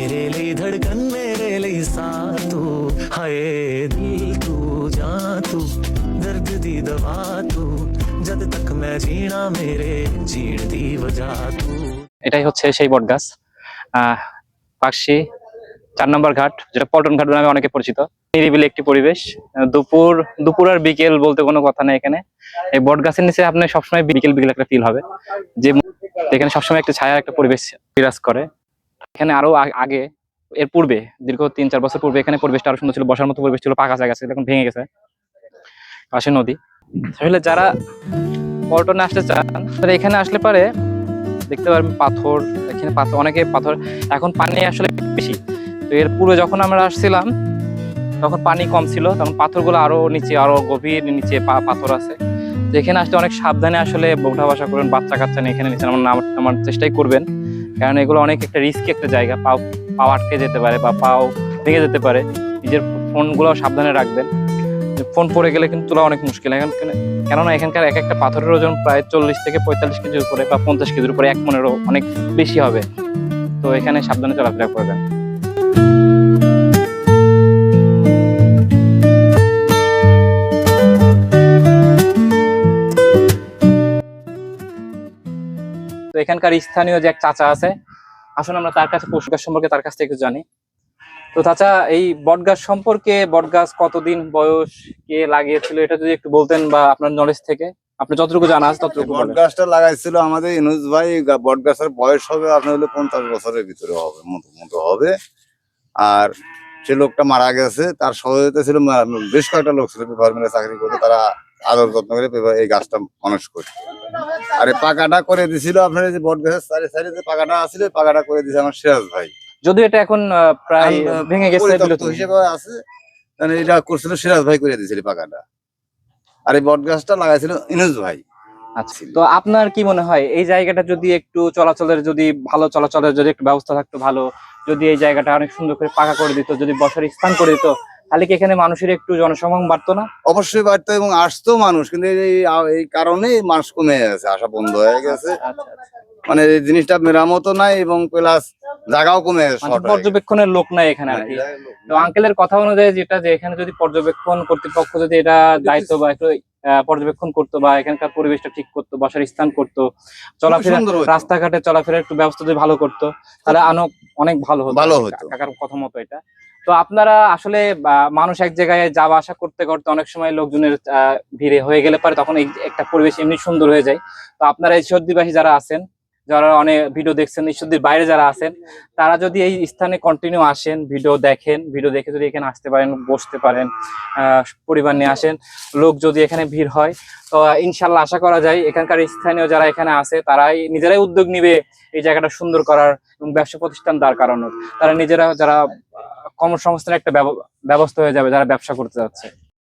मेरे लिए धड़कन, मेरे लिए हाय दिल तू जा तू, दर्द दी दवा तू। जद तक मैं जीना, मेरे जीण दी वजह तू। এটাই হচ্ছে সেই বটগাছ পাকশি চার নম্বর ঘাট, যেটা পল্টন ঘাট নামে অনেকে পরিচিত। নিরিবিলি একটি পরিবেশ। দুপুর দুপুর আর বিকেল বলতে কোনো কথা নেই এখানে। এই বট গাছের নিচে আপনার সবসময় বিকেল বিকেল একটা ফিল হবে। যে এখানে সবসময় একটা ছায়া, একটা পরিবেশ বিরাজ করে। এখানে আরও আগে, এর পূর্বে, দীর্ঘ তিন, চার বছর পূর্বে এখানে পরিবেশটা আরও সুন্দর ছিল। বসার মতো পরিবেশ ছিল, পাকা জায়গা ছিল, এখন ভেঙে গেছে। পাশে নদী। আসলে যারা পল্টনে আসতে চান, তারা এখানে আসলে পারে, দেখতে পারবেন পাথর, এখানে পাথর, অনেকে পাথর, এখন পানি আসলে বেশি। তো এর পূর্বে যখন আমরা আসছিলাম, তখন পানি কম ছিল, তখন পাথরগুলো আরও নিচে, আরও গভীর নিচে পাথর আছে। তো এখানে আসলে অনেক সাবধানে আসলে উঠা বসা করবেন, বাচ্চা কাচ্চা নিয়ে এখানে নিচে আমার নাম- আমার চেষ্টাই করবেন। কারণ এগুলো অনেক একটা রিস্কি একটা জায়গা। পাও পাও আটকে যেতে পারে বা পাও ভেঙে যেতে পারে। নিজের ফোনগুলো সাবধানে রাখবেন। ফোন পড়ে গেলে কিন্তু তোলা অনেক মুশকিল। এখন কেননা এখানকার এক একটা পাথরের ওজন প্রায় চল্লিশ থেকে পঁয়তাল্লিশ কেজির উপরে বা পঞ্চাশ কেজির উপরে এক মনেরও অনেক বেশি হবে। তো এখানে সাবধানে চলাফেরা করবেন। এখানকার স্থানীয় যে এক চাচা আছে আসুন আমরা তার কাছে পশু গাছ সম্পর্কে তার কাছ থেকে একটু জানি। তো চাচা এই বট গাছ সম্পর্কে বট গাছ কতদিন বয়স কে লাগিয়েছিল এটা যদি একটু বলতেন বা আপনার নলেজ থেকে। আপনি যতটুকু জানা আছে ততটুকু বট গাছটা লাগাইছিল আমাদের ইনুজ ভাই গা- বট গাছের বয়স হবে আপনার হলো পঞ্চাশ বছরের ভিতরে হবে মতো মতো হবে। আর সে লোকটা মারা গেছে তার সহযোগিতা ছিল বেশ কয়েকটা লোক ছিল পেপার মিলে চাকরি করতে তারা আদর যত্ন করে এই গাছটা মানুষ করছে আর এই পাকাটা করে দিছিল আপনার যে বট গাছের সাইডে সাইডে যে পাকাটা ওই পাকাটা করে দিয়েছে আমার সিরাজ ভাই। যদিও এটা এখন প্রায় ভেঙে গেছে হিসেবে আছে মানে এটা করছিল সিরাজ ভাই করে দিয়েছিল পাকাটা। আর এই বট গাছটা লাগাইছিল ইনুজ ভাই। আচ্ছা তো আপনার কি মনে হয় এই জায়গাটা যদি একটু চলাচলের যদি ভালো চলাচলের যদি একটু ব্যবস্থা থাকতো ভালো যদি এই জায়গাটা অনেক সুন্দর করে পাকা করে দিত যদি বসার স্থান করে দিত তাহলে কি এখানে মানুষের একটু জনসমাগম বাড়তো না? অবশ্যই বাড়তো এবং আসতো মানুষ কিন্তু এই কারণে মানুষ কমে গেছে আসা বন্ধ হয়ে গেছে। মানে এই জিনিসটা মেরামতো নাই এবং প্লাস জায়গাও কমে গেছে মানে। পর্যবেক্ষণের লোক নাই এখানে আর কি। হ্যাঁ, তো আঙ্কেলের কথা অনুযায়ী যেটা যে এখানে যদি পর্যবেক্ষণ কর্তৃপক্ষ যদি এটা দায়িত্ব বা একটু পর্যবেক্ষণ করতো বা এখানকার পরিবেশটা ঠিক করতো বসার স্থান করতো চলাফেরা রাস্তাঘাটে চলাফেরার একটু ব্যবস্থা যদি ভালো করতো তাহলে আনো অনেক ভালো হতো। ভালো হতো। কাকার কথা মতো এটা। তো আপনারা আসলে মানুষ এক জায়গায় যাওয়া, আসা করতে করতে অনেক সময় লোকজনের ভিড়ে হয়ে গেলে পারে তখন এই একটা পরিবেশ এমনি সুন্দর হয়ে যায়। তো আপনারা এই সর্দিবাসী যারা আছেন, যারা অনেক ভিডিও দেখছেন ঈশ্বরদীর বাইরে যারা আছেন, তারা যদি এই স্থানে কন্টিনিউ আসেন, ভিডিও দেখেন, ভিডিও দেখে যদি এখানে আসতে পারেন, বসতে পারেন পরিবার নিয়ে আসেন, লোক যদি এখানে ভিড় হয়, তো ইনশাল্লাহ আশা করা যায় এখানকার স্থানীয় যারা এখানে আছে, তারাই নিজেরাই উদ্যোগ নিবে এই জায়গাটা সুন্দর করার এবং ব্যবসা প্রতিষ্ঠান দাঁড় করানোর। তারা নিজেরা যারা কর্মসংস্থানের একটা ব্যব- ব্যবস্থা হয়ে যাবে যারা ব্যবসা করতে যাচ্ছে।